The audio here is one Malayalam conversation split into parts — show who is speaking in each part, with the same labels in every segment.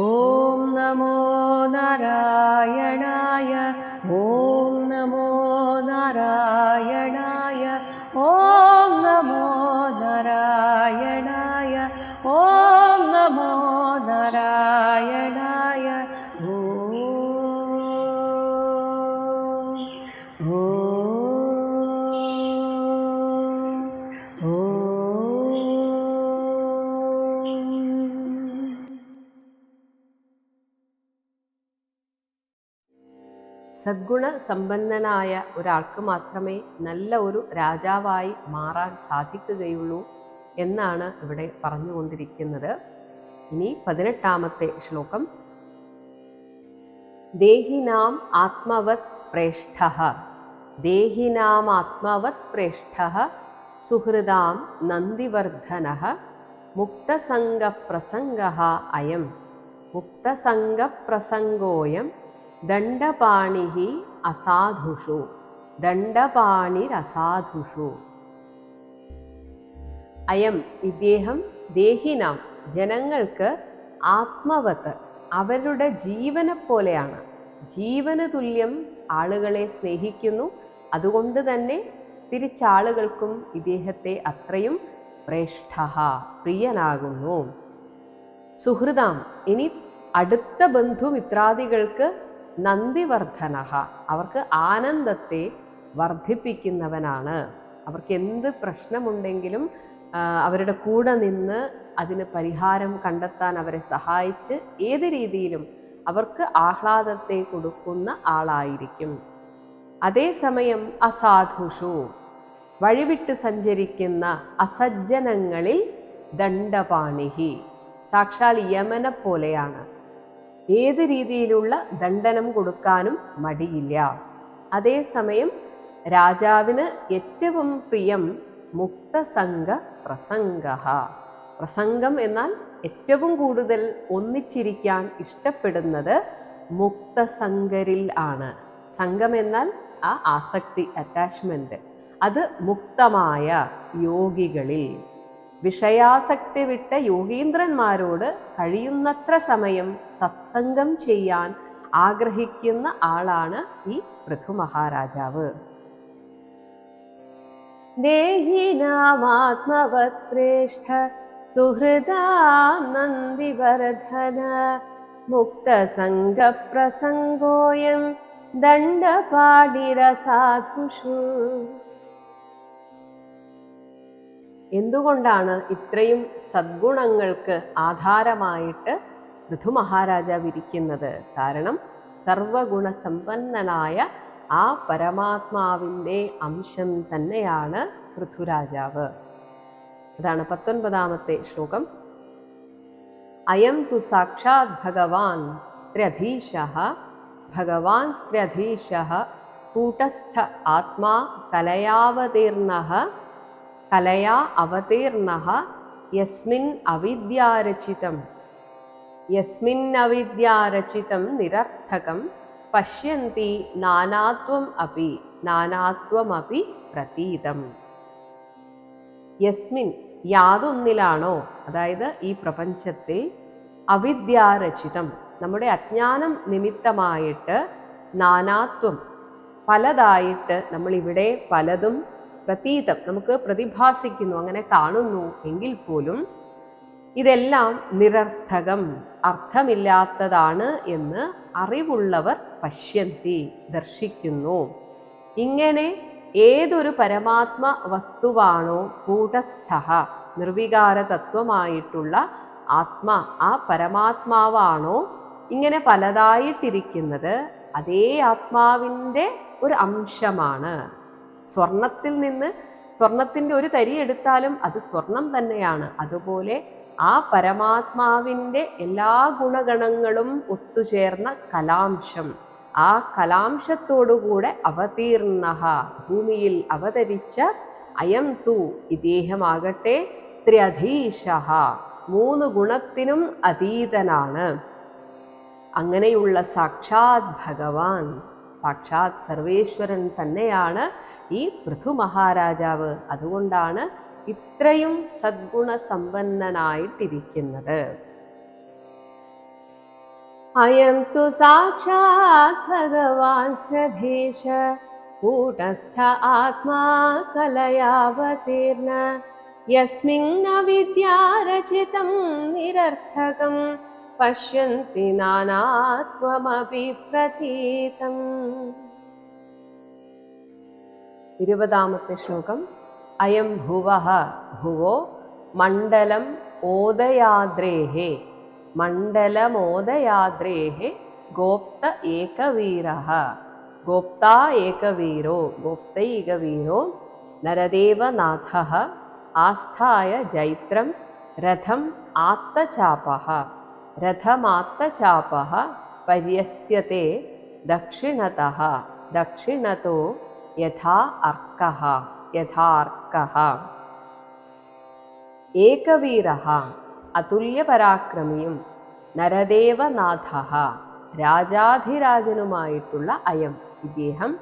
Speaker 1: ॐ नमो नारायणाय
Speaker 2: സദ്ഗുണ സമ്പന്നനായ ഒരാൾക്ക് മാത്രമേ നല്ല ഒരു രാജാവായി മാറാൻ സാധിക്കുകയുള്ളൂ എന്നാണ് ഇവിടെ പറഞ്ഞുകൊണ്ടിരിക്കുന്നത്. ഇനി പതിനെട്ടാമത്തെ ശ്ലോകം. ദേഹിനാം ആത്മവത് പ്രേഷ്ഠ. ദേഹിനാം ആത്മവത് പ്രേഷ്ഠ. സുഹൃദാം നന്ദിവർദ്ധന. മുക്തസംഗപ്രസംഗ അയം. മുക്തസംഗപ്രസംഗോയം. ദണ്ഡപാണി അസാധുഷു. ദണ്ഡപാണിരസാധുഷു. അയം ഇദ്ദേഹം ദേഹിനാം ജനങ്ങൾക്ക് ആത്മവത്ത്. അവരുടെ ജീവനെ പോലെയാണ് ജീവന് തുല്യം ആളുകളെ സ്നേഹിക്കുന്നു. അതുകൊണ്ട് തന്നെ തിരിച്ചാളുകൾക്കും ഇദ്ദേഹത്തെ അത്രയും പ്രേഷ്ഠ പ്രിയനാകുന്നു. സുഹൃതാം ഇനി അടുത്ത ബന്ധുമിത്രാദികൾക്ക് നന്ദിവർദ്ധന അവർക്ക് ആനന്ദത്തെ വർദ്ധിപ്പിക്കുന്നവനാണ്. അവർക്ക് എന്ത് പ്രശ്നമുണ്ടെങ്കിലും അവരുടെ കൂടെ നിന്ന് അതിന് പരിഹാരം കണ്ടെത്താൻ അവരെ സഹായിച്ച് ഏത് രീതിയിലും അവർക്ക് ആഹ്ലാദത്തെ കൊടുക്കുന്ന ആളായിരിക്കും. അതേസമയം അസാധുഷു. വഴിവിട്ട് സഞ്ചരിക്കുന്ന അസജ്ജനങ്ങളിൽ ദണ്ഡപാണിഹി. സാക്ഷാൽ യമനെ പോലെയാണ്. ഏത് രീതിയിലുള്ള ദണ്ഡനം കൊടുക്കാനും മടിയില്ല. അതേസമയം രാജാവിന് ഏറ്റവും പ്രിയം മുക്തസംഗ പ്രസംഗ പ്രസംഗം എന്നാൽ ഏറ്റവും കൂടുതൽ ഒന്നിച്ചിരിക്കാൻ ഇഷ്ടപ്പെടുന്നത് മുക്തസംഗരിൽ ആണ്. സംഘം എന്നാൽ ആ ആസക്തി അറ്റാച്ച്മെന്റ് അത് മുക്തമായ യോഗികളിൽ. വിഷയാസക്തി വിട്ട യോഗീന്ദ്രന്മാരോട് കഴിയുന്നത്ര സമയം സത്സംഗം ചെയ്യാൻ ആഗ്രഹിക്കുന്ന ആളാണ് ഈ പൃഥു മഹാരാജാവ് ദേഹിനാമാത്മവത്രേഷ്ഠ സുഹൃദാം മുക്തസംഗപ്രസംഗോയം ദണ്ഡപാടിരസാധുഷു. എന്തുകൊണ്ടാണ് ഇത്രയും സദ്ഗുണങ്ങൾക്ക് ആധാരമായിട്ട് പൃഥു മഹാരാജാവ് ഇരിക്കുന്നത് കാരണം സർവഗുണസമ്പന്നനായ ആ പരമാത്മാവിന്റെ അംശം തന്നെയാണ് പൃഥുരാജാവ്. അതാണ് പത്തൊൻപതാമത്തെ ശ്ലോകം. അയം തു സാക്ഷാത് ഭഗവാൻ സ്ത്ര്യധീശ. ഭഗവാൻ സ്ത്ര്യധീശ. കൂട്ടസ്ഥ ആത്മാ കലയാവതീർണ കലയാ അവതീർണ യസ്മിൻ അവിദ്യാരചിതം. യസ്മിന്നവിദ്യാരചിതം നിരർത്ഥകം പശ്യന്തി നാനാത്വം അപി നാനാത്വമപി പ്രതീതം. യസ്മിൻ യാതൊന്നിലാണോ? അതായത് ഈ പ്രപഞ്ചത്തിൽ അവിദ്യാരചിതം. നമ്മുടെ അജ്ഞാനം നിമിത്തമായിട്ട് നാനാത്വം പലതായിട്ട് നമ്മളിവിടെ പലതും പ്രതീതം. നമുക്ക് പ്രതിഭാസിക്കുന്നു അങ്ങനെ കാണുന്നു എങ്കിൽ പോലും ഇതെല്ലാം നിരർത്ഥകം അർത്ഥമില്ലാത്തതാണ് എന്ന് അറിവുള്ളവർ പശ്യന്തി ദർശിക്കുന്നു. ഇങ്ങനെ ഏതൊരു പരമാത്മ വസ്തുവാണോ കൂടസ്ഥ നിർവികാര തത്വമായിട്ടുള്ള ആത്മ ആ പരമാത്മാവാണോ ഇങ്ങനെ പലതായിട്ടിരിക്കുന്നത് അതേ ആത്മാവിന്റെ ഒരു അംശമാണ്. സ്വർണത്തിൽ നിന്ന് സ്വർണത്തിന്റെ ഒരു തരി എടുത്താലും അത് സ്വർണം തന്നെയാണ്. അതുപോലെ ആ പരമാത്മാവിന്റെ എല്ലാ ഗുണഗണങ്ങളും ഒത്തുചേർന്ന കലാംശം. ആ കലാംശത്തോടുകൂടെ അവതീർണ ഭൂമിയിൽ അവതരിച്ച അയം തു ഇദ്ദേഹമാകട്ടെ ത്ര്യധീശ മൂന്ന് ഗുണത്തിനും അതീതനാണ്. അങ്ങനെയുള്ള സാക്ഷാത് ഭഗവാൻ സാക്ഷാത് സർവേശ്വരൻ തന്നെയാണ് पृथु महाराजाव् അതുകൊണ്ടാണ് ഇത്രയും സദ്ഗുണസമ്പന്നനായിട്ടിരിക്കുന്നത്. അയം തു സാക്ഷാത് ഭഗവാൻ कूटस्थ കൂടസ്ഥ ആത്മാ കലയാവതീർണ യസ്മിന്ന വിദ്യാരചിതം നിരർത്ഥകം പശ്യന്തി നാനാത്വമപി പ്രതീതം ഇരുപതാമത്തെ ശ്ലോകം. അയം ഭുവഃ ഭുവോ മണ്ഡലം ഓദയാദ്രേഹേ. മണ്ഡലമോദയാദ്രേഹേ ഗോപ്ത ഏകവീരഃ ഗോപ്താ ഏകവീരോ ഗോപ്തൈകവീരോ നരദേവനാഥഃ. ആസ്ഥായ ജൈത്രം രഥം ആത്തചാപः രഥമാത്തചാപः പര്യസ്യത്തെ ദക്ഷിണതः. ദക്ഷിണതോ യഥാ അർക്കः യഥാർക്കः ഏകവീരः അതുല്യപരാക്രമിയും നരദേവനാഥ രാജാധിരാജനുമായിട്ടുള്ള അയം. ഇദ്ദേഹം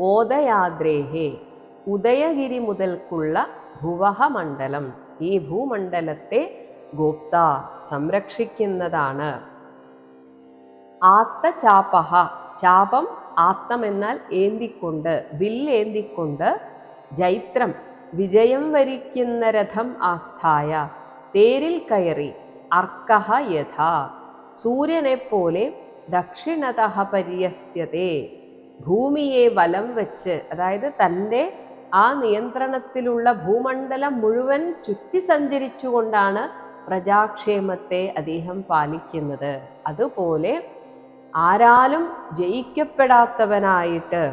Speaker 2: ഓദയാദ്രേഹേ ഉദയഗിരി മുതൽക്കുള്ള ഭുവഹ മണ്ഡലം ഈ ഭൂമണ്ഡലത്തെ ഗോപ്ത സംരക്ഷിക്കുന്നതാണ്. ആത്തചാപഹ ചാപം ആത്തം എന്നാൽ ഏന്തിക്കൊണ്ട് വില്ലേന്തിക്കൊണ്ട് ജൈത്രം വിജയം വരിക്കുന്ന രഥം ആസ്ഥായ തേരിൽ കയറി അർക്കഹ യഥാ സൂര്യനെപ്പോലെ ദക്ഷിണത പര്യസ്യത്തെ ഭൂമിയെ വലം വെച്ച് അതായത് തന്റെ ആ നിയന്ത്രണത്തിലുള്ള ഭൂമണ്ഡലം മുഴുവൻ ചുറ്റി സഞ്ചരിച്ചുകൊണ്ടാണ് പ്രജാക്ഷേമത്തെ അദ്ദേഹം പാലിക്കുന്നത്. അതുപോലെ ആരാലും ജയിക്കപ്പെടാത്തവനായിട്ട്.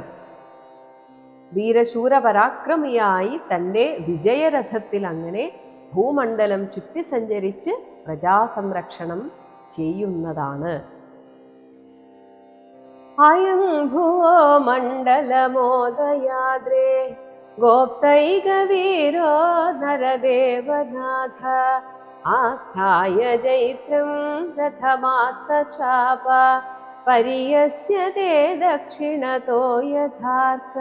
Speaker 2: വീരശൂര പരാക്രമിയായി തന്റെ വിജയരഥത്തിൽ അങ്ങനെ ഭൂമണ്ഡലം ചുറ്റി സഞ്ചരിച്ച് പ്രജാസംരക്ഷണം ചെയ്യുന്നതാണ്. അയം ഭുവോ മണ്ഡലമോദയാദ്രേ നരദേവനാഥ ആസ്ഥായ ജൈത്രം രഥമാത്തചാപ പര്യസ്യത്തെ ദക്ഷിണതോ യഥാർത്ഥ.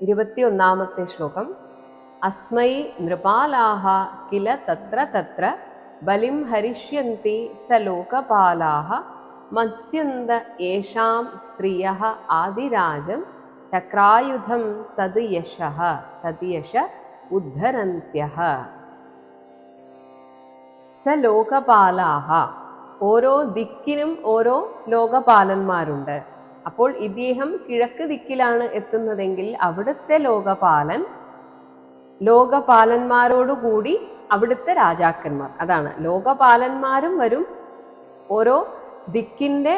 Speaker 2: ഇരുപത്തിയൊന്നാമത്തെ ശ്ലോകം. അസ്മൈ നൃപാലാഹ കില തത്ര തത്ര ബലിം ഹരിഷ്യന്തി സ ലോകപാലാഹ മത്സ്യന്ത യേഷാം സ്ത്രിയ ആദിരാജം ചക്രായുധം തത് യശ തത് യശ ഉദ്ധരന്ത്യഃ സ ലോകപാലാഹ ഓരോ ദിക്കിനും ഓരോ ലോകപാലന്മാരുണ്ട്. അപ്പോൾ ഇദ്ദേഹം കിഴക്ക് ദിക്കിലാണ് എത്തുന്നതെങ്കിൽ അവിടുത്തെ ലോകപാലൻ ലോകപാലന്മാരോടുകൂടി അവിടുത്തെ രാജാക്കന്മാർ. അതാണ് ലോകപാലന്മാരും വരും ഓരോ ദിക്കിന്റെ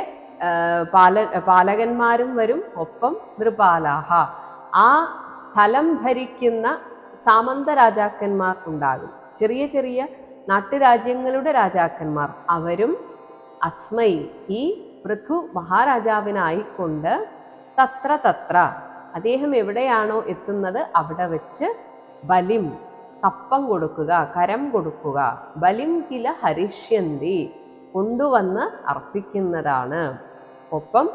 Speaker 2: പാല പാലകന്മാരും വരും ഒപ്പം നൃപാലാഹ. ആ സ്ഥലം ഭരിക്കുന്ന സാമന്ത രാജാക്കന്മാർ ഉണ്ടാകും. ചെറിയ ചെറിയ നാട്ടുരാജ്യങ്ങളുടെ രാജാക്കന്മാർ. അവരും അസ്മൈ ഈ പൃഥു മഹാരാജാവിനായിക്കൊണ്ട് തത്ര തത്ര. അദ്ദേഹം എവിടെയാണോ എത്തുന്നത് അവിടെ വെച്ച് ബലിം കപ്പം കൊടുക്കുക കരം കൊടുക്കുക. ബലിം കില ഹരിഷ്യന്തി കൊണ്ടുവന്ന് അർപ്പിക്കുന്നതാണ്. ഒപ്പം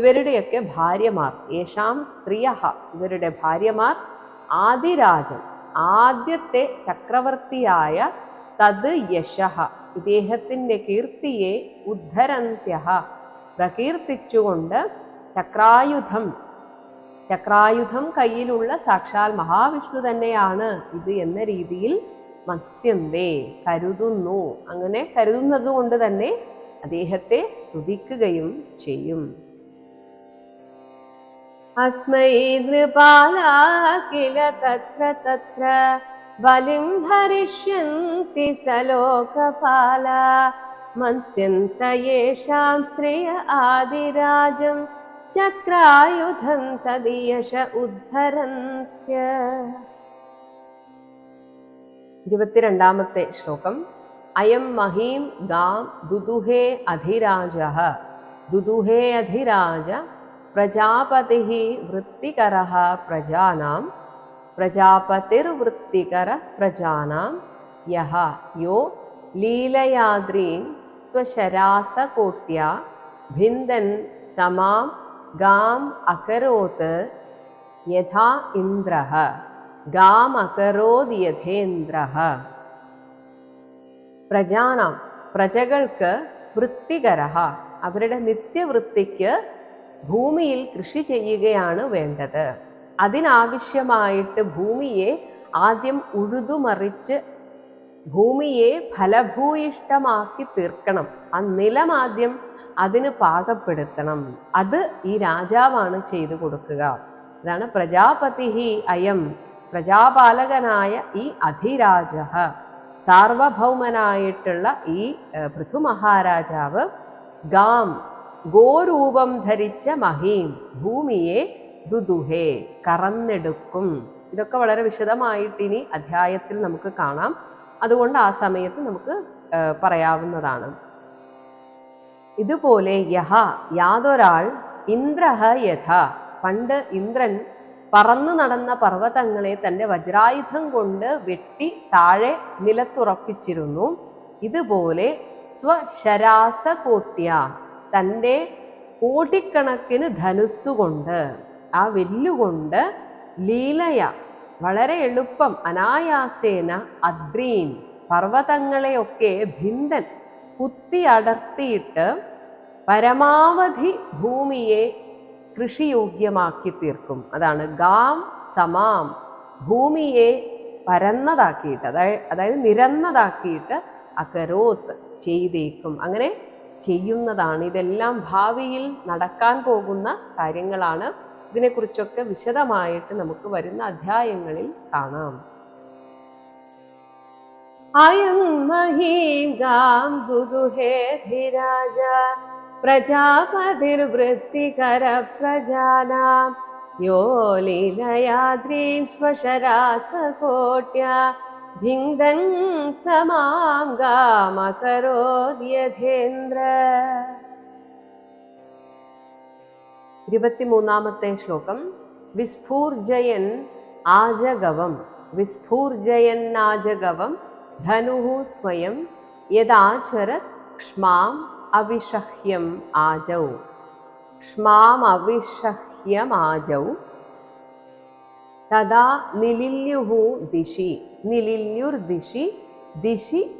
Speaker 2: ഇവരുടെയൊക്കെ ഭാര്യമാർ യേശാം സ്ത്രീയ ഇവരുടെ ഭാര്യമാർ ആദിരാജൻ ആദ്യത്തെ ചക്രവർത്തിയായ തത് യശ. ഇദ്ദേഹത്തിന്റെ കീർത്തിയെ ഉദ്ധരന്ത്യ പ്രകീർത്തിച്ചുകൊണ്ട് ചക്രായുധം. ചക്രായുധം കയ്യിലുള്ള സാക്ഷാൽ മഹാവിഷ്ണു തന്നെയാണ് ഇത് എന്ന രീതിയിൽ മത്സ്യന്തേ കരുതുന്നു. അങ്ങനെ കരുതുന്നത് കൊണ്ട് തന്നെ അദ്ദേഹത്തെ സ്തുതിക്കുകയും ചെയ്യും. അസ്മൈ നൃപാല കില തത്ര തത്ര ബലിം ഹരിഷ്യന്തി സലോകപാല മത്സ്യന്ത യേഷാം സ്ത്രിയ ആദിരാജം ചക്രായുധം തദീയശ ഉദ്ധരന്ത്യ ഇരുപത്തിരണ്ടാമത്തെ ശ്ലോകം അയം മഹീം ഗാം ദുദുഹേ അധിരാജ। ദുദുഹേ അധിരാജ പ്രജാപതി വൃത്തികര പ്രജാനാം പ്രജാപതിർവൃത്തികര പ്രജാനാം. യഹ യോ ലീലയാദ്രീം സ്വശരാസകോട്ട്യ ഭിന്ദൻ സമാം ഗാം അകരോത് യഥാ ഇന്ദ്ര ഗാം അകരോത് യഥേന്ദ്രഃ. പ്രജാനാം പ്രജകൾക്ക് വൃത്തികര അവരുടെ നിത്യവൃത്തിക്ക് ഭൂമിയിൽ കൃഷി ചെയ്യുകയാണ് വേണ്ടത്. അതിനാവശ്യമായിട്ട് ഭൂമിയെ ആദ്യം ഉഴുതുമറിച്ച് ഭൂമിയെ ഫലഭൂയിഷ്ടമാക്കി തീർക്കണം. ആ നിലം ആദ്യം അതിന് പാകപ്പെടുത്തണം. അത് ഈ രാജാവാണ് ചെയ്തു കൊടുക്കുക. അതാണ് പ്രജാപതി അയം. പ്രജാപാലകനായ ഈ അധിരാജ സാർവഭൗമനായിട്ടുള്ള ഈ പൃഥു മഹാരാജാവ് ഗാം ഗോരൂപം ധരിച്ച മഹീം ഭൂമിയെ ദുദുഹേ കറന്നെടുക്കും. ഇതൊക്കെ വളരെ വിശദമായിട്ട് ഇനി അധ്യായത്തിൽ നമുക്ക് കാണാം. അതുകൊണ്ട് ആ സമയത്ത് നമുക്ക് പറയാവുന്നതാണ്. ഇതുപോലെ യഹ യാതൊരാൾ ഇന്ദ്രഹ യഥ. പണ്ട് ഇന്ദ്രൻ പറന്നു നടന്ന പർവതങ്ങളെ തന്റെ വജ്രായുധം കൊണ്ട് വെട്ടി താഴെ നിലത്തുറപ്പിച്ചിരുന്നു. ഇതുപോലെ സ്വശരാസകോട്ട്യ തന്റെ കോടിക്കണക്കിന് ധനുസ്സുകൊണ്ട്. ആ വെല്ലുകൊണ്ട് ലീലയ. വളരെ എളുപ്പം. അനായാസേന അദ്രീൻ പർവതങ്ങളെയൊക്കെ ഭിന്തൻ. കുത്തി അടർത്തിയിട്ട് പരമാവധി ഭൂമിയെ കൃഷിയോഗ്യമാക്കി തീർക്കും അതാണ് ഗാം സമാം. ഭൂമിയെ പരന്നതാക്കിയിട്ട് അതായത് അതായത് നിരന്നതാക്കിയിട്ട് അകരോത്ത് ചെയ്തേക്കും. അങ്ങനെ ചെയ്യുന്നതാണ്. ഇതെല്ലാം ഭാവിയിൽ നടക്കാൻ പോകുന്ന കാര്യങ്ങളാണ് ഇതിനെക്കുറിച്ചൊക്കെ വിശദമായിട്ട് നമുക്ക് വരുന്ന അധ്യായങ്ങളിൽ കാണാം. അയം മഹീം ഗാം പ്രജാപതിർവൃത്തികര പ്രജാനാം യോ ലീലയാദ്രീം ഭിന്ദൻ സമാം ഇരുപത്തിമൂന്നാമത്തെ ശ്ലോകം. വിസ്ഫൂർജയൻ ആജഗവം. വിസ്ഫൂർജയന്നാജഗവം ധനുഹു സ്വയം യദാചരത് ക്ഷ്മാം അവിഷഹ്യം ആജൗ. ക്ഷ്മാം അവിഷഹ്യം ആജൗ. തഥാ നിലില്യുഹു ദിശി. നിലില്യുർദിശി ദിശി.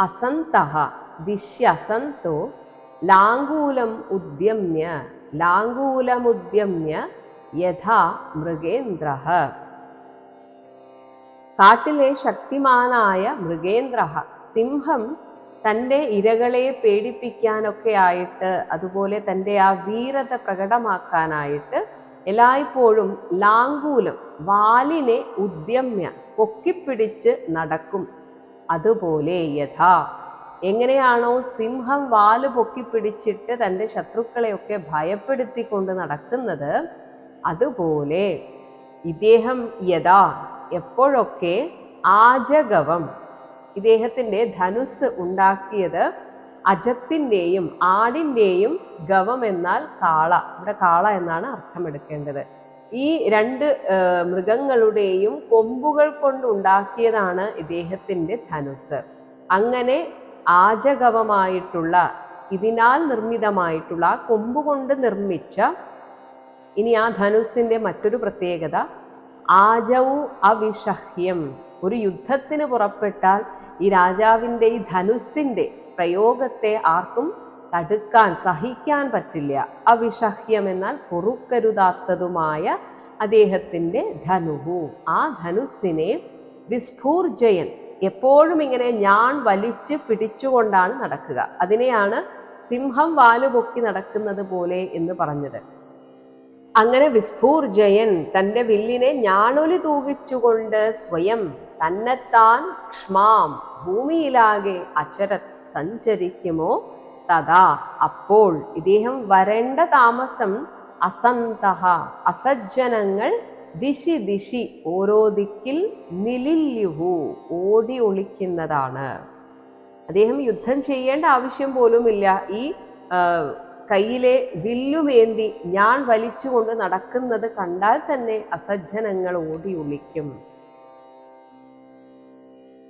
Speaker 2: അസന്തഃ ദിശ്യസന്തോ ലാംഗൂലം ഉദ്യമ്യ. ലാംഗൂലമുദ്യമ്യ യഥാ മൃഗേന്ദ്ര. കാട്ടിലെ ശക്തിമാനായ മൃഗേന്ദ്ര സിംഹം തന്റെ ഇരകളെ പേടിപ്പിക്കാനൊക്കെ ആയിട്ട് അതുപോലെ തന്റെ ആ വീരത പ്രകടമാക്കാനായിട്ട് എല്ലായ്പ്പോഴും ലാങ്കൂലം വാലിനെ ഉദ്യമ്യ പൊക്കിപ്പിടിച്ച് നടക്കും. അതുപോലെ യഥാ എങ്ങനെയാണോ സിംഹം വാൽ പൊക്കിപ്പിടിച്ചിട്ട് തന്റെ ശത്രുക്കളെയൊക്കെ ഭയപ്പെടുത്തിക്കൊണ്ട് നടക്കുന്നത്. അതുപോലെ ഇദ്ദേഹം യഥാ എപ്പോഴൊക്കെ ആജഗവം ഇദ്ദേഹത്തിന്റെ ധനുസ് ഉണ്ടാക്കിയത് അജത്തിന്റെയും ആടിന്റെയും ഗവം എന്നാൽ കാള. ഇവിടെ കാള എന്നാണ് അർത്ഥമെടുക്കേണ്ടത്. ഈ രണ്ട് മൃഗങ്ങളുടെയും കൊമ്പുകൾ കൊണ്ടുണ്ടാക്കിയതാണ് ഇദ്ദേഹത്തിന്റെ ധനുസ് അങ്ങനെ ആജഗവമായിട്ടുള്ള ഇതിനാൽ നിർമ്മിതമായിട്ടുള്ള ആ കൊമ്പുകൊണ്ട് നിർമ്മിച്ച ഇനി ആ ധനുസിന്റെ മറ്റൊരു പ്രത്യേകത ആജവു അവിഷഹ്യം ഒരു യുദ്ധത്തിന് പുറപ്പെട്ടാൽ ഈ രാജാവിന്റെ ഈ ധനുസിന്റെ പ്രയോഗത്തെ ആർക്കും തടുക്കാൻ സഹിക്കാൻ പറ്റില്ല. അവിഷഹ്യം എന്നാൽ പൊറുക്കരുതാത്തതുമായ അദ്ദേഹത്തിന്റെ ധനുഹു. ആ ധനുസിനെ വിസ്ഫൂർജയൻ എപ്പോഴും ഇങ്ങനെ ഞാൻ വലിച്ച് പിടിച്ചുകൊണ്ടാണ് നടക്കുക. അതിനെയാണ് സിംഹം വാലുപൊക്കി നടക്കുന്നത് പോലെ എന്ന് പറഞ്ഞത്. അങ്ങനെ വിസ്ഫൂർജയൻ തന്റെ വില്ലിനെ ഞാണൊലി തൂകിച്ചുകൊണ്ട് സ്വയം തന്നെത്താൻ ക്ഷ്മാം ഭൂമിയിലാകെ അചരത് സഞ്ചരിക്കുമോ? തഥാ അപ്പോൾ ഇദ്ദേഹം വരേണ്ട താമസം അസന്തഹ അസജ്ജനങ്ങൾ ദിശി ദിശി ഓരോ ദിക്കിൽ നിലില്യുഹു ഓടി ഒളിക്കുന്നതാണ്. അദ്ദേഹം യുദ്ധം ചെയ്യേണ്ട ആവശ്യം പോലുമില്ല. ഈ കയ്യിലെ വില്ലുമേന്തി ഞാൻ വലിച്ചുകൊണ്ട് നടക്കുന്നത് കണ്ടാൽ തന്നെ അസജ്ജനങ്ങൾ ഓടി ഒളിക്കും.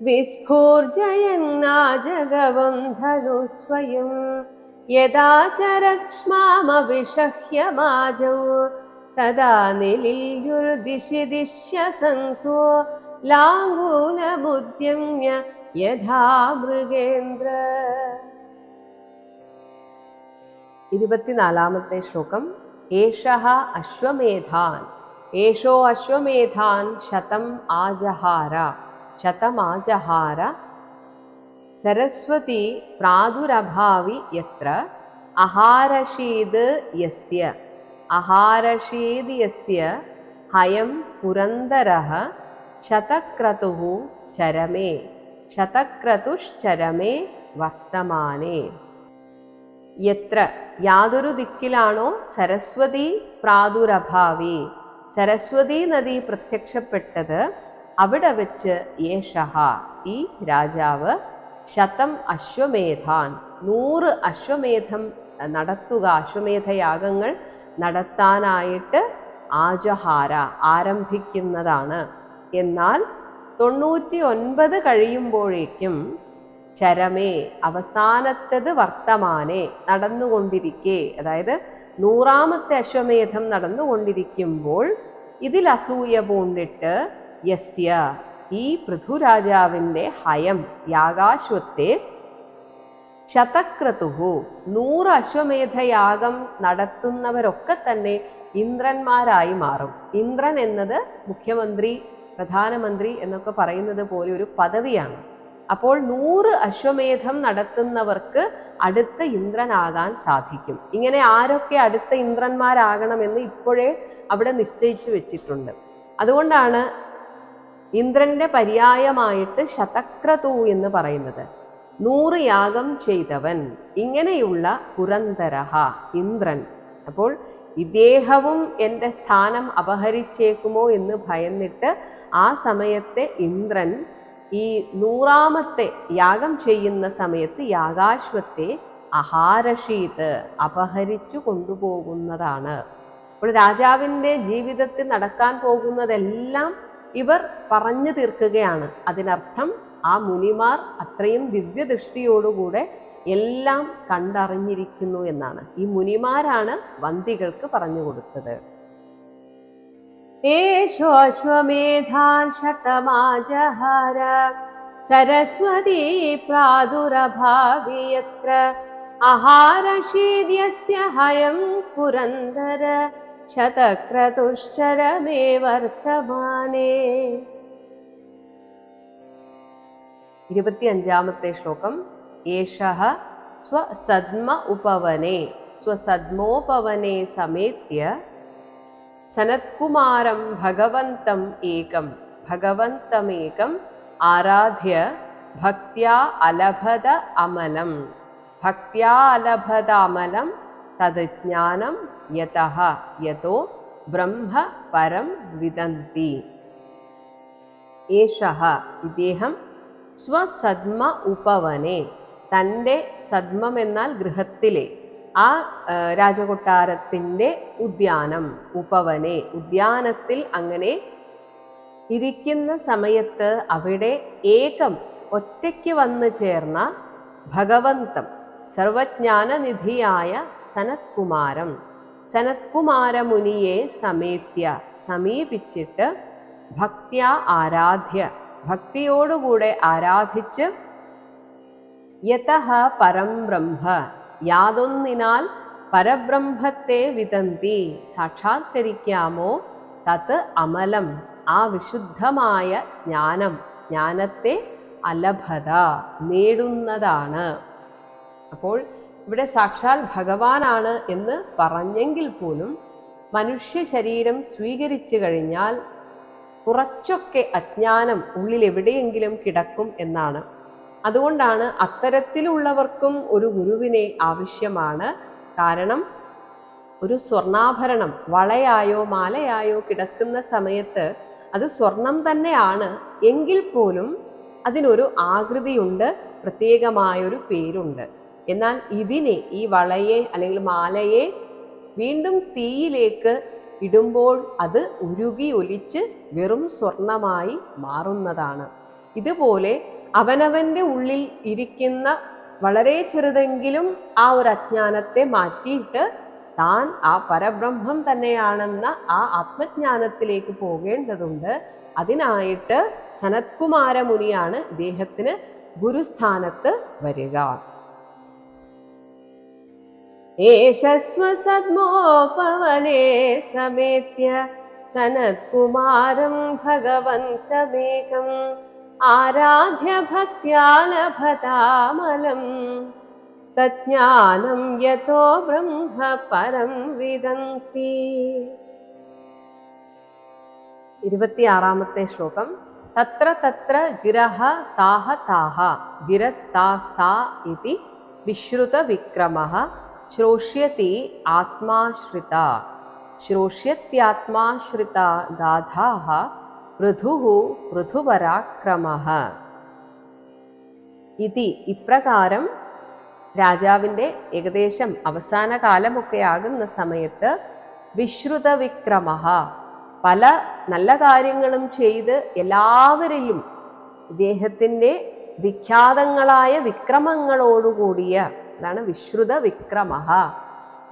Speaker 2: വിസ്ഫൂർജയന്നാജഗവം ധനു സ്വയം യഥാചരക്ഷ്മാമവിഷഹ്യമാജൗ തദാ നിലില്യുർദിശി ദിശ്യ സന്തോ ലാംഗൂലമുദ്യമ്യ യഥാ മൃഗേന്ദ്ര. ഇരുപത്തിനാലാമത്തെ ശ്ലോകം. ഏഷ അശ്വമേധാൻ. ഏഷോ അശ്വമേധാൻ ശതം ആജഹാര. ശതമാജഹാര സരസ്വതി പ്രാദുരഭാവി യത്ര. അഹാരഷീത് യസ്യ. യസ്യ ഹയം പുരന്ദരഃ ശതക്രതുഃ ചരമേ ശതക്രതുശ്ചരമേ വർത്തമാനേ. എത്ര യാതൊരു ദിക്കിലാണോ സരസ്വതി പ്രാദുരഭാവി. സരസ്വതി നദി പ്രത്യക്ഷപ്പെട്ടത് അവിടെ വെച്ച് യേശഹ ഈ രാജാവ് ശതം അശ്വമേധാൻ നൂറ് അശ്വമേധം നടത്തുക അശ്വമേധയാഗങ്ങൾ നടത്താനായിട്ട് ആജഹാര ആരംഭിക്കുന്നതാണ്. എന്നാൽ തൊണ്ണൂറ്റി ഒൻപത് കഴിയുമ്പോഴേക്കും ചരമേ അവസാനത്തത് വർത്തമാനെ നടന്നുകൊണ്ടിരിക്കെ. അതായത് നൂറാമത്തെ അശ്വമേധം നടന്നുകൊണ്ടിരിക്കുമ്പോൾ ഇതിൽ അസൂയ പൂണ്ടിട്ട് യസ്യ ഈ പൃഥുരാജാവിന്റെ ഹയം യാഗാശ്വത്തെ ശതക്രതുഹു നൂറ് അശ്വമേധയാഗം നടത്തുന്നവരൊക്കെ തന്നെ ഇന്ദ്രന്മാരായി മാറും. ഇന്ദ്രൻ എന്നത് മുഖ്യമന്ത്രി പ്രധാനമന്ത്രി എന്നൊക്കെ പറയുന്നത് പോലെ ഒരു പദവിയാണ്. അപ്പോൾ നൂറ് അശ്വമേധം നടത്തുന്നവർക്ക് അടുത്ത ഇന്ദ്രനാകാൻ സാധിക്കും. ഇങ്ങനെ ആരൊക്കെ അടുത്ത ഇന്ദ്രന്മാരാകണമെന്ന് ഇപ്പോഴേ അവിടെ നിശ്ചയിച്ചു വെച്ചിട്ടുണ്ട്. അതുകൊണ്ടാണ് ഇന്ദ്രന്റെ പര്യായമായിട്ട് ശതക്രതു എന്ന് പറയുന്നത്. നൂറ് യാഗം ചെയ്തവൻ. ഇങ്ങനെയുള്ള പുരന്തരഹ ഇന്ദ്രൻ. അപ്പോൾ ഇദ്ദേഹവും എന്റെ സ്ഥാനം അപഹരിച്ചേക്കുമോ എന്ന് ഭയന്നിട്ട് ആ സമയത്തെ ഇന്ദ്രൻ ഈ നൂറാമത്തെ യാഗം ചെയ്യുന്ന സമയത്ത് യാഗാശ്വത്തെ അഹാരഷീത് അപഹരിച്ചു കൊണ്ടുപോകുന്നതാണ്. അപ്പോൾ രാജാവിന്റെ ജീവിതത്തിൽ നടക്കാൻ പോകുന്നതെല്ലാം ഇവർ പറഞ്ഞു തീർക്കുകയാണ്. അതിനർത്ഥം ആ മുനിമാർ അത്രയും ദിവ്യദൃഷ്ടിയോടുകൂടെ എല്ലാം കണ്ടറിഞ്ഞിരിക്കുന്നു എന്നാണ്. ഈ മുനിമാരാണ് വന്തികൾക്ക് പറഞ്ഞു കൊടുത്തത്. ഏഷോ അശ്വമേധാൻ ശതമാജഹാര സരസ്വതി പ്രാദുരഭാവി യത്ര അഹാരശീദ്യസ്യ ഹയം പുരന്ദര ശതക്രതുശ്ചരമേ വർത്തമാനേ ഇരുപത്തിയഞ്ചാമത്തെ ശ്ലോകം. ഏഷഃ സ്വസദ്മ ഉപവനെ സ്വസദ്മോപവനെ സമേത്യ. സനത്കുമാരം ഭഗവന്തം ഏകം ഭഗവന്തമേകം ആരാധ്യ ഭക്ത്യാ അലഭത അമലം. ഭക്ത്യാ അലഭത അമലം തത് ജ്ഞാനം യതഃ യതോ ബ്രഹ്മ പരം വിദന്തി. ഏഷഃ ഇദ്ദേഹം സ്വസദ്മ ഉപവനെ തന്റെ സദ്മം എന്നാൽ ഗൃഹത്തിലെ ആ ആ, രാജകൊട്ടാരത്തിന്റെ ഉദ്യാനം ഉപവനെ ഉദ്യാനത്തിൽ അങ്ങനെ ഇരിക്കുന്ന സമയത്ത് അവിടെ ഏകം ഒറ്റയ്ക്ക് വന്നു ചേർന്ന ഭഗവന്തം സർവജ്ഞാനനിധിയായ സനത്കുമാരം സനത്കുമാരമുനിയെ സമേത്യ സമീപിച്ചിട്ട് ഭക്ത്യ ആരാധ്യ ഭക്തിയോടുകൂടെ ആരാധിച്ച് യതഃ പരം ബ്രഹ്മ യാതൊന്നിനാൽ പരബ്രഹ്മത്തെ വിതന്തി സാക്ഷാത്കരിക്കാമോ? തത് അമലം ആ വിശുദ്ധമായ ജ്ഞാനം ജ്ഞാനത്തെ അലഭത നേടുന്നതാണ്. അപ്പോൾ ഇവിടെ സാക്ഷാൽ ഭഗവാനാണ് എന്ന് പറഞ്ഞെങ്കിൽ പോലും മനുഷ്യ ശരീരം സ്വീകരിച്ചു കഴിഞ്ഞാൽ കുറച്ചൊക്കെ അജ്ഞാനം ഉള്ളിൽ എവിടെയെങ്കിലും കിടക്കും എന്നാണ്. അതുകൊണ്ടാണ് അത്തരത്തിലുള്ളവർക്കും ഒരു ഗുരുവിനെ ആവശ്യമാണ്. കാരണം ഒരു സ്വർണാഭരണം വളയായോ മാലയായോ കിടക്കുന്ന സമയത്ത് അത് സ്വർണം തന്നെയാണ്. എങ്കിൽ പോലും അതിനൊരു ആകൃതിയുണ്ട് പ്രത്യേകമായൊരു പേരുണ്ട്. എന്നാൽ ഇതിനെ ഈ വളയെ അല്ലെങ്കിൽ മാലയെ വീണ്ടും തീയിലേക്ക് ഇടുമ്പോൾ അത് ഉരുകി ഒലിച്ച് വെറും സ്വർണമായി മാറുന്നതാണ്. ഇതുപോലെ അവനവന്റെ ഉള്ളിൽ ഇരിക്കുന്ന വളരെ ചെറുതെങ്കിലും ആ ഒരു അജ്ഞാനത്തെ മാറ്റിയിട്ട് താൻ ആ പരബ്രഹ്മം തന്നെയാണെന്ന ആ ആത്മജ്ഞാനത്തിലേക്ക് പോകേണ്ടതുണ്ട്. അതിനായിട്ട് സനത്കുമാരമുനിയാണ് ഇദ്ദേഹത്തിന് ഗുരുസ്ഥാനത്ത് വരിക. एष स्वसद्मोपवने समेत्य सनत्कुमारं भगवन्तमेकम् आराध्य भक्त्या लभतामलम् तज्ज्ञानं यतो ब्रह्म परं सनत्कुमारम् भगवन्तीरामते श्लोकं तत्र तत्र गिरः ताः ताः गिरस्तास्ता इति विश्रुतविक्रमः। ശ്രോഷ്യതി ആത്മാശ്രിത. ശ്രോഷ്യത്യാത്മാശ്രിത ഗാഥാഹ പൃഥുഃ പൃഥുപരാക്രമ. ഇതി ഇപ്രകാരം രാജാവിന്റെ ഏകദേശം അവസാന കാലമൊക്കെ ആകുന്ന സമയത്ത് വിശ്രുത വിക്രമ പല നല്ല കാര്യങ്ങളും ചെയ്ത് എല്ലാവരിലും ഇദ്ദേഹത്തിന്റെ വിഖ്യാതങ്ങളായ വിക്രമങ്ങളോടുകൂടിയ അതാണ് വിശ്രുത വിക്രമഹ.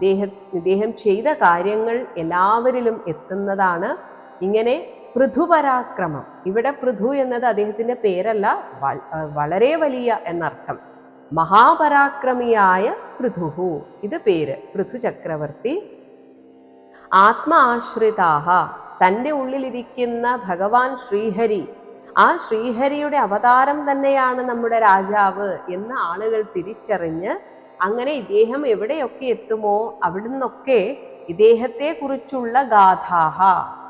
Speaker 2: ദേഹം ഇദ്ദേഹം ചെയ്ത കാര്യങ്ങൾ എല്ലാവരിലും എത്തുന്നതാണ് ഇങ്ങനെ പൃഥുപരാക്രമം. ഇവിടെ പൃഥു എന്നത് അദ്ദേഹത്തിന്റെ പേരല്ല വളരെ വലിയ എന്നർത്ഥം. മഹാപരാക്രമിയായ പൃഥുഹു ഇത് പേര് പൃഥു ചക്രവർത്തി. ആത്മ ആശ്രിതാഹ തന്റെ ഉള്ളിലിരിക്കുന്ന ഭഗവാൻ ശ്രീഹരി ആ ശ്രീഹരിയുടെ അവതാരം തന്നെയാണ് നമ്മുടെ രാജാവ് എന്ന് ആളുകൾ തിരിച്ചറിഞ്ഞ് അങ്ങനെ ഇദ്ദേഹം എവിടെയൊക്കെ എത്തുമോ അവിടുന്നൊക്കെ ഇദ്ദേഹത്തെ കുറിച്ചുള്ള ഗാഥാഹ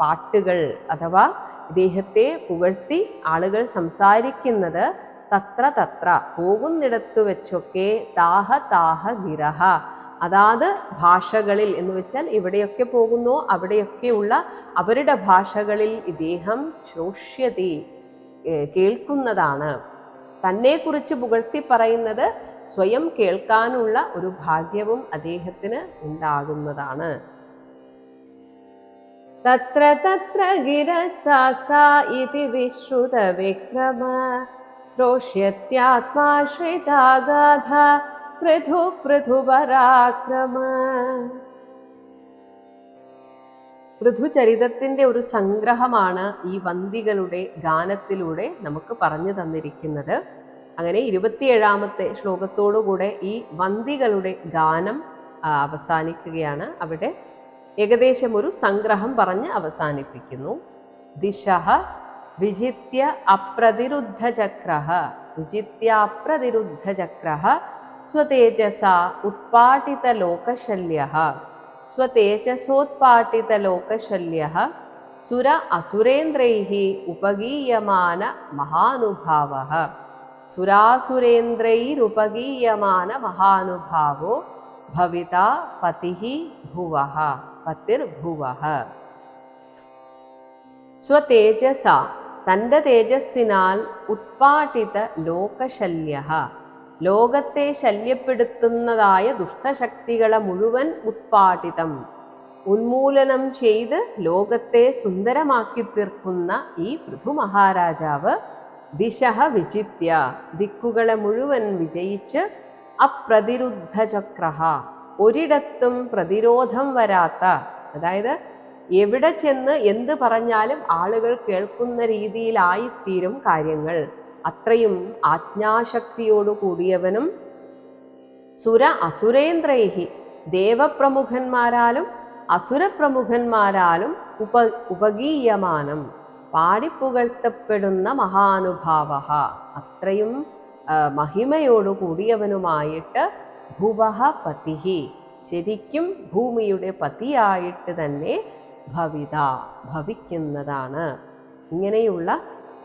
Speaker 2: പാട്ടുകൾ അഥവാ ഇദ്ദേഹത്തെ പുകഴ്ത്തി ആളുകൾ സംസാരിക്കുന്നത് തത്ര തത്ര പോകുന്നിടത്ത് വെച്ചൊക്കെ താഹ താഹ ഗിരഹ അതാത് ഭാഷകളിൽ എന്ന് വെച്ചാൽ എവിടെയൊക്കെ പോകുന്നോ അവിടെയൊക്കെയുള്ള അവരുടെ ഭാഷകളിൽ ഇദ്ദേഹം ശ്രോഷ്യതി ഏർ കേൾക്കുന്നതാണ്. തന്നെക്കുറിച്ച് പുകഴ്ത്തി പറയുന്നത് സ്വയം കേൾക്കാനുള്ള ഒരു ഭാഗ്യവും അദ്ദേഹത്തിന് ഉണ്ടാകുന്നതാണ്. തത്ര തത്ര ഗിരസ്താസ്താ ഇതി വിക്രമ. ശ്രോഷ്യത്യാത്മാശ്രിതാഗാധ പൃഥു പൃഥുപരാക്രമ. പൃഥുചരിതത്തിന്റെ ഒരു സംഗ്രഹമാണ് ഈ വന്തികളുടെ ഗാനത്തിലൂടെ നമുക്ക് പറഞ്ഞു തന്നിരിക്കുന്നത്. അങ്ങനെ ഇരുപത്തിയേഴാമത്തെ ശ്ലോകത്തോടുകൂടെ ഈ വന്തികളുടെ ഗാനം അവസാനിക്കുകയാണ്. അവിടെ ഏകദേശം ഒരു സംഗ്രഹം പറഞ്ഞ് അവസാനിപ്പിക്കുന്നു. ദിശ വിജിത്യ അപ്രതിരുദ്ധചക്രഃ. വിജിത്യ അപ്രതിരുദ്ധചക്രഃ. സ്വതേജസ ഉത്പാട്ടിതലോകശല്യഃ സ്വതേജസോത്പാട്ടിതലോകശല്യഃ സുര അസുരേന്ദ്രൈः ഉപഗീയമാന മഹാനുഭാവः. സുരാസുരേന്ദ്രൈരുപഗീയമാന മഹാനുഭാവോ ഭവിത पतिः भुवः പതിർഭുവഃ. സ്വതേജസ തന്റെ തേജസ്സിനാൽ ഉത്പാട്ടിത ലോകശല്യ. ലോകത്തെ ശല്യപ്പെടുത്തുന്നതായ ദുഷ്ടശക്തികളെ മുഴുവൻ ഉത്പാടിതം. ഉന്മൂലനം ചെയ്ത് ലോകത്തെ സുന്ദരമാക്കി തീർക്കുന്ന ഈ പൃഥു മഹാരാജാവ് ദിശഹ വിജിത്യ ദിക്കുകളെ മുഴുവൻ വിജയിച്ച് അപ്രതിരുദ്ധ ചക്രഹ ഒരിടത്തും പ്രതിരോധം വരാത്ത അതായത് എവിടെ ചെന്ന് എന്ത് പറഞ്ഞാലും ആളുകൾ കേൾക്കുന്ന രീതിയിലായിത്തീരും കാര്യങ്ങൾ. അത്രയും ആജ്ഞാശക്തിയോടു കൂടിയവനും സുര അസുരേന്ദ്രൈഹി ദേവപ്രമുഖന്മാരാലും അസുരപ്രമുഖന്മാരാലും ഉപ ഉപഗീയമാനം. പാടിപ്പുകഴ്ത്തപ്പെടുന്ന മഹാനുഭാവ അത്രയും മഹിമയോടു കൂടിയവനുമായിട്ട് ഭുവഹ പതിഹി. ശരിക്കും ഭൂമിയുടെ പതിയായിട്ട് തന്നെ ഭവിത ഭവിക്കുന്നതാണ്. ഇങ്ങനെയുള്ള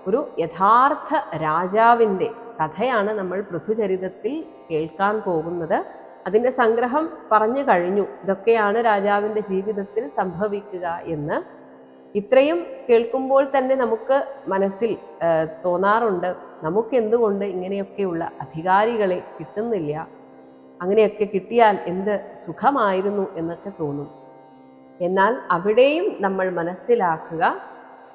Speaker 2: ഒരു യഥാർത്ഥ രാജാവിന്റെ കഥയാണ് നമ്മൾ പൃഥുചരിതത്തിൽ കേൾക്കാൻ പോകുന്നത്. അതിന്റെ സംഗ്രഹം പറഞ്ഞു കഴിഞ്ഞു. ഇതൊക്കെയാണ് രാജാവിന്റെ ജീവിതത്തിൽ സംഭവിക്കുക എന്ന്. ഇത്രയും കേൾക്കുമ്പോൾ തന്നെ നമുക്ക് മനസ്സിൽ തോന്നാറുണ്ട്. നമുക്ക് എന്തുകൊണ്ട് ഇങ്ങനെയൊക്കെയുള്ള അധികാരികളെ കിട്ടുന്നില്ല? അങ്ങനെയൊക്കെ കിട്ടിയാൽ എന്ത് സുഖമായിരുന്നു എന്നൊക്കെ തോന്നും. എന്നാൽ അവിടെയും നമ്മൾ മനസ്സിലാക്കുക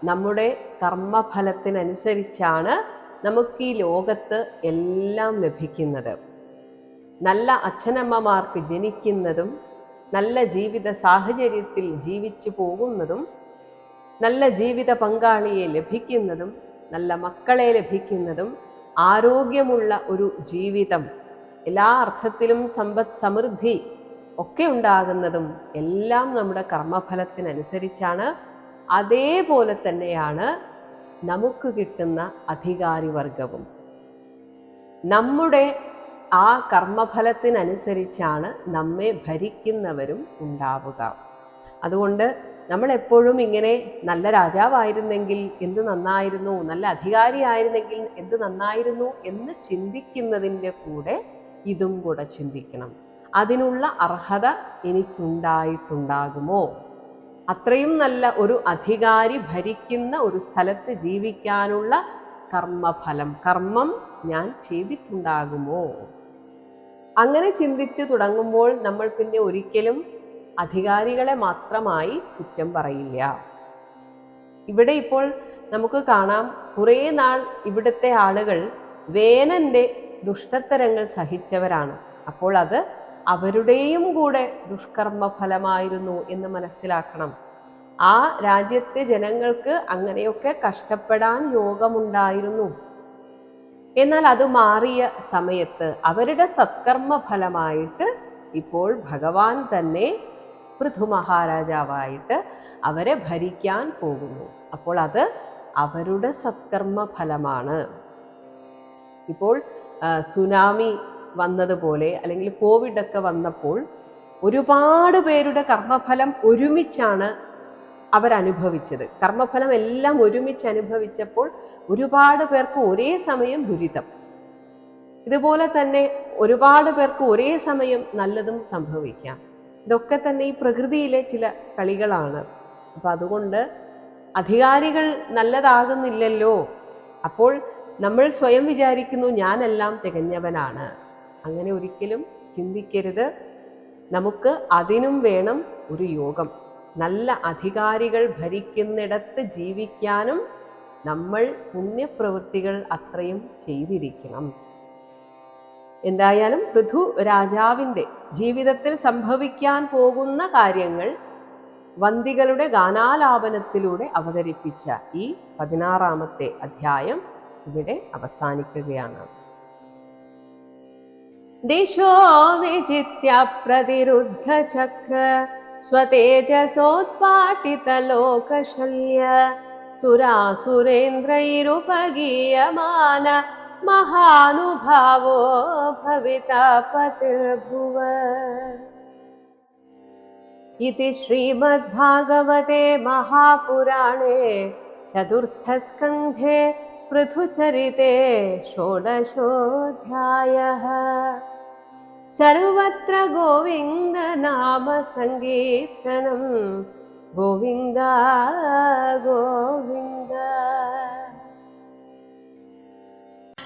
Speaker 2: നമ്മുടെ കർമ്മഫലത്തിനനുസരിച്ചാണ് നമുക്ക് ഈ ലോകത്ത് എല്ലാം ലഭിക്കുന്നത്. നല്ല അച്ഛനമ്മമാർക്ക് ജനിക്കുന്നതും നല്ല ജീവിത സാഹചര്യത്തിൽ ജീവിച്ചു പോകുന്നതും നല്ല ജീവിത പങ്കാളിയെ ലഭിക്കുന്നതും നല്ല മക്കളെ ലഭിക്കുന്നതും ആരോഗ്യമുള്ള ഒരു ജീവിതം എല്ലാ അർത്ഥത്തിലും സമ്പദ് സമൃദ്ധി ഒക്കെ ഉണ്ടാകുന്നതും എല്ലാം നമ്മുടെ കർമ്മഫലത്തിനനുസരിച്ചാണ് അതേപോലെ തന്നെയാണ് നമുക്ക് കിട്ടുന്ന അധികാരിവർഗവും. നമ്മുടെ ആ കർമ്മഫലത്തിനനുസരിച്ചാണ് നമ്മെ ഭരിക്കുന്നവരും ഉണ്ടാവുക. അതുകൊണ്ട് നമ്മൾ എപ്പോഴും ഇങ്ങനെ നല്ല രാജാവായിരുന്നെങ്കിൽ എന്ത് നന്നായിരുന്നു നല്ല അധികാരിയായിരുന്നെങ്കിൽ എന്ത് നന്നായിരുന്നു എന്ന് ചിന്തിക്കുന്നതിന്റെ കൂടെ ഇതും കൂടെ ചിന്തിക്കണം. അതിനുള്ള അർഹത എനിക്കുണ്ടായിട്ടുണ്ടാകുമോ? അത്രയും നല്ല ഒരു അധികാരി ഭരിക്കുന്ന ഒരു സ്ഥലത്ത് ജീവിക്കാനുള്ള കർമ്മഫലം. കർമ്മം ഞാൻ ചെയ്തിട്ടുണ്ടാകുമോ? അങ്ങനെ ചിന്തിച്ചു തുടങ്ങുമ്പോൾ നമ്മൾ പിന്നെ ഒരിക്കലും അധികാരികളെ മാത്രമായി കുറ്റം പറയില്ല. ഇവിടെ ഇപ്പോൾ നമുക്ക് കാണാം കുറേ നാൾ ഇവിടുത്തെ ആളുകൾ വേനന്റെ ദുഷ്ടത്തരങ്ങൾ സഹിച്ചവരാണ്. അപ്പോൾ അത് അവരുടെയും കൂടെ ദുഷ്കർമ്മ ഫലമായിരുന്നു എന്ന് മനസ്സിലാക്കണം. ആ രാജ്യത്തെ ജനങ്ങൾക്ക് അങ്ങനെയൊക്കെ കഷ്ടപ്പെടാൻ യോഗമുണ്ടായിരുന്നു. എന്നാൽ അത് മാറിയ സമയത്ത് അവരുടെ സത്കർമ്മ ഫലമായിട്ട് ഇപ്പോൾ ഭഗവാൻ തന്നെ പൃഥു മഹാരാജാവായിട്ട് അവരെ ഭരിക്കാൻ പോകുന്നു. അപ്പോൾ അത് അവരുടെ സത്കർമ്മ ഫലമാണ് ഇപ്പോൾ സുനാമി വന്നതുപോലെ അല്ലെങ്കിൽ കോവിഡ് ഒക്കെ വന്നപ്പോൾ ഒരുപാട് പേരുടെ കർമ്മഫലം ഒരുമിച്ചാണ് അവരനുഭവിച്ചത്. കർമ്മഫലം എല്ലാം ഒരുമിച്ച് അനുഭവിച്ചപ്പോൾ ഒരുപാട് പേർക്ക് ഒരേ സമയം ദുരിതം. ഇതുപോലെ തന്നെ ഒരുപാട് പേർക്ക് ഒരേ സമയം നല്ലതും സംഭവിക്കാം. ഇതൊക്കെ തന്നെ ഈ പ്രകൃതിയിലെ ചില കളികളാണ്. അപ്പം അതുകൊണ്ട് അധികാരികൾ നല്ലതാകുന്നില്ലല്ലോ. അപ്പോൾ നമ്മൾ സ്വയം വിചാരിക്കുന്നു ഞാനെല്ലാം തികഞ്ഞവനാണ്. അങ്ങനെ ഒരിക്കലും ചിന്തിക്കരുത്. നമുക്ക് അതിനും വേണം ഒരു യോഗം. നല്ല അധികാരികൾ ഭരിക്കുന്നിടത്ത് ജീവിക്കാനും നമ്മൾ പുണ്യപ്രവൃത്തികൾ അത്രയും ചെയ്തിരിക്കണം. എന്തായാലും പൃഥു രാജാവിന്റെ ജീവിതത്തിൽ സംഭവിക്കാൻ പോകുന്ന കാര്യങ്ങൾ വന്തികളുടെ ഗാനാലാപനത്തിലൂടെ അവതരിപ്പിച്ച ഈ പതിനാറാമത്തെ അധ്യായം ഇവിടെ അവസാനിക്കുകയാണ്. दिशो विजित्य प्रतिरुद्धचक्र स्वतेजसोत्पाटितलोकशल्य सुरासुरेन्द्रैरुपगीयमान महानुभावो भविता पतिर्भुव। इति श्रीमद्भागवते महापुराणे चतुर्थस्कन्धे पृथुचरिते षोडशोऽध्यायः सर्वत्र गोविन्दनामसङ्कीर्तनं गोविन्द गोविन्द